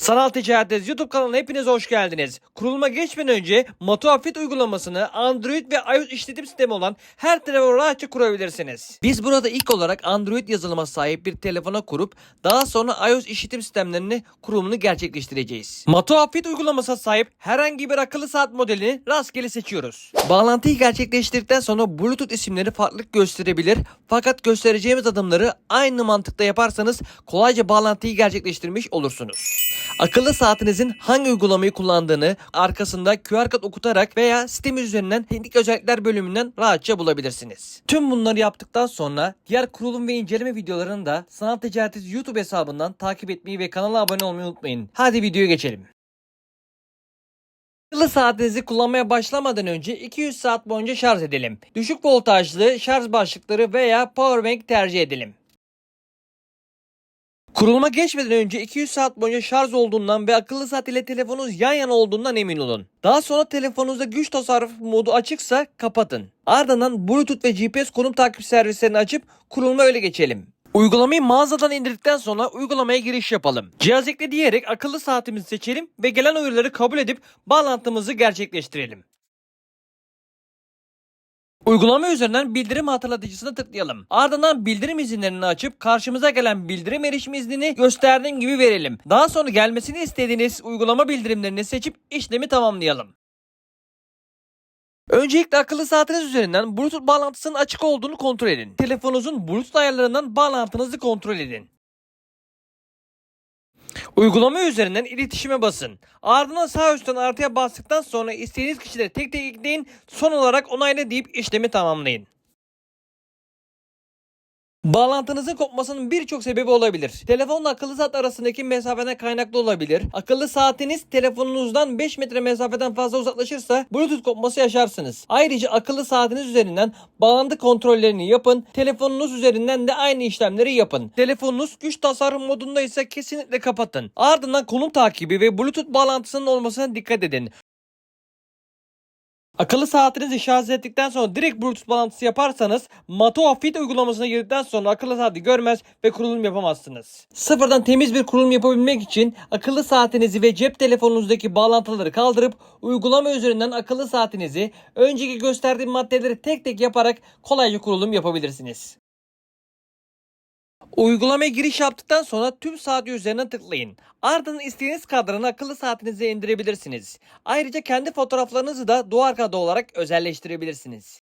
Sanal Ticaret YouTube kanalına hepiniz hoş geldiniz. Kuruluma geçmeden önce MatuaFit uygulamasını Android ve iOS işletim sistemi olan her telefona rahatça kurabilirsiniz. Biz burada ilk olarak Android yazılıma sahip bir telefona kurup daha sonra iOS işletim sistemlerini kurulumunu gerçekleştireceğiz. MatuaFit uygulamasına sahip herhangi bir akıllı saat modelini rastgele seçiyoruz. Bağlantıyı gerçekleştirdikten sonra Bluetooth isimleri farklılık gösterebilir fakat göstereceğimiz adımları aynı mantıkta yaparsanız kolayca bağlantıyı gerçekleştirmiş olursunuz. Akıllı saatinizin hangi uygulamayı kullandığını arkasında QR kod okutarak veya sitemiz üzerinden teknik özellikler bölümünden rahatça bulabilirsiniz. Tüm bunları yaptıktan sonra diğer kurulum ve inceleme videolarını da Sanal Ticareti YouTube hesabından takip etmeyi ve kanala abone olmayı unutmayın. Hadi videoya geçelim. Akıllı saatinizi kullanmaya başlamadan önce 200 saat boyunca şarj edelim. Düşük voltajlı şarj başlıkları veya powerbank tercih edelim. Kuruluma geçmeden önce 200 saat boyunca şarj olduğundan ve akıllı saat ile telefonunuz yan yana olduğundan emin olun. Daha sonra telefonunuzda güç tasarrufu modu açıksa kapatın. Ardından Bluetooth ve GPS konum takip servislerini açıp kuruluma öyle geçelim. Uygulamayı mağazadan indirdikten sonra uygulamaya giriş yapalım. Cihaz ekle diyerek akıllı saatimizi seçelim ve gelen uyarıları kabul edip bağlantımızı gerçekleştirelim. Uygulama üzerinden bildirim hatırlatıcısına tıklayalım. Ardından bildirim izinlerini açıp karşımıza gelen bildirim erişim iznini gösterdiğim gibi verelim. Daha sonra gelmesini istediğiniz uygulama bildirimlerini seçip işlemi tamamlayalım. Öncelikle akıllı saatiniz üzerinden Bluetooth bağlantısının açık olduğunu kontrol edin. Telefonunuzun Bluetooth ayarlarından bağlantınızı kontrol edin. Uygulama üzerinden iletişime basın. Ardından sağ üstten artıya bastıktan sonra istediğiniz kişileri tek tek ekleyin. Son olarak onayla deyip işlemi tamamlayın. Bağlantınızın kopmasının birçok sebebi olabilir. Telefonla akıllı saat arasındaki mesafeden kaynaklı olabilir. Akıllı saatiniz telefonunuzdan 5 metre mesafeden fazla uzaklaşırsa Bluetooth kopması yaşarsınız. Ayrıca akıllı saatiniz üzerinden bağlantı kontrollerini yapın. Telefonunuz üzerinden de aynı işlemleri yapın. Telefonunuz güç tasarruf modunda ise kesinlikle kapatın. Ardından konum takibi ve Bluetooth bağlantısının olmasına dikkat edin. Akıllı saatinizi şarj ettikten sonra direkt Bluetooth bağlantısı yaparsanız Matoa Fit uygulamasına girdikten sonra akıllı saati görmez ve kurulum yapamazsınız. Sıfırdan temiz bir kurulum yapabilmek için akıllı saatinizi ve cep telefonunuzdaki bağlantıları kaldırıp uygulama üzerinden akıllı saatinizi önceki gösterdiğim maddeleri tek tek yaparak kolayca kurulum yapabilirsiniz. Uygulamaya giriş yaptıktan sonra tüm saat üzerine tıklayın. Ardından istediğiniz kadranı akıllı saatinize indirebilirsiniz. Ayrıca kendi fotoğraflarınızı da duvar kağıdı olarak özelleştirebilirsiniz.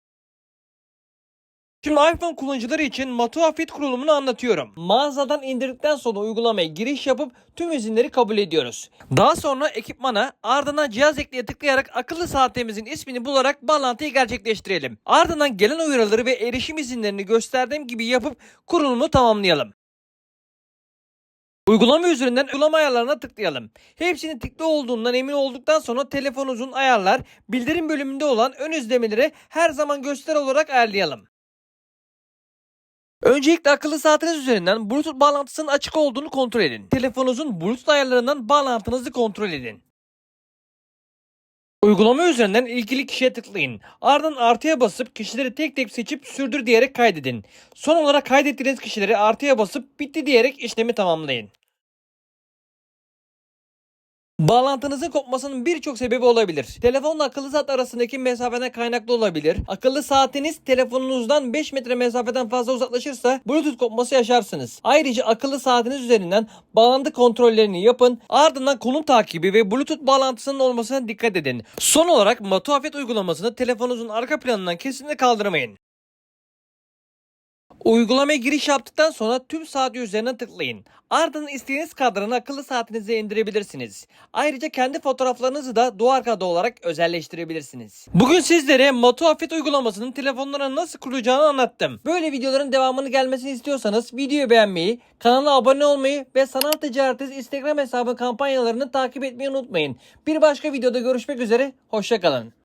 Şimdi iPhone kullanıcıları için Matua Fit kurulumunu anlatıyorum. Mağazadan indirdikten sonra uygulamaya giriş yapıp tüm izinleri kabul ediyoruz. Daha sonra ekipmana ardından cihaz ekleye tıklayarak akıllı saatimizin ismini bularak bağlantıyı gerçekleştirelim. Ardından gelen uyarıları ve erişim izinlerini gösterdiğim gibi yapıp kurulumu tamamlayalım. Uygulama üzerinden uygulama ayarlarına tıklayalım. Hepsinin tıklı olduğundan emin olduktan sonra telefonunuzun ayarlar, bildirim bölümünde olan ön izlemeleri her zaman göster olarak ayarlayalım. Öncelikle akıllı saatiniz üzerinden Bluetooth bağlantısının açık olduğunu kontrol edin. Telefonunuzun Bluetooth ayarlarından bağlantınızı kontrol edin. Uygulama üzerinden ilgili kişiye tıklayın. Ardından artıya basıp kişileri tek tek seçip sürdür diyerek kaydedin. Son olarak kaydettiğiniz kişileri artıya basıp bitti diyerek işlemi tamamlayın. Bağlantınızın kopmasının birçok sebebi olabilir. Telefonla akıllı saat arasındaki mesafeden kaynaklı olabilir. Akıllı saatiniz telefonunuzdan 5 metre mesafeden fazla uzaklaşırsa Bluetooth kopması yaşarsınız. Ayrıca akıllı saatiniz üzerinden bağlantı kontrollerini yapın. Ardından konum takibi ve Bluetooth bağlantısının olmasına dikkat edin. Son olarak Matuafet uygulamasını telefonunuzun arka planından kesinlikle kaldırmayın. Uygulamaya giriş yaptıktan sonra tüm saat üzerine tıklayın. Ardından istediğiniz kadranı akıllı saatinize indirebilirsiniz. Ayrıca kendi fotoğraflarınızı da duvar kağıdı olarak özelleştirebilirsiniz. Bugün sizlere Motuafit uygulamasının telefonlara nasıl kurulacağını anlattım. Böyle videoların devamını gelmesini istiyorsanız videoyu beğenmeyi, kanala abone olmayı ve Sanal Ticareti Instagram hesabı kampanyalarını takip etmeyi unutmayın. Bir başka videoda görüşmek üzere, hoşçakalın.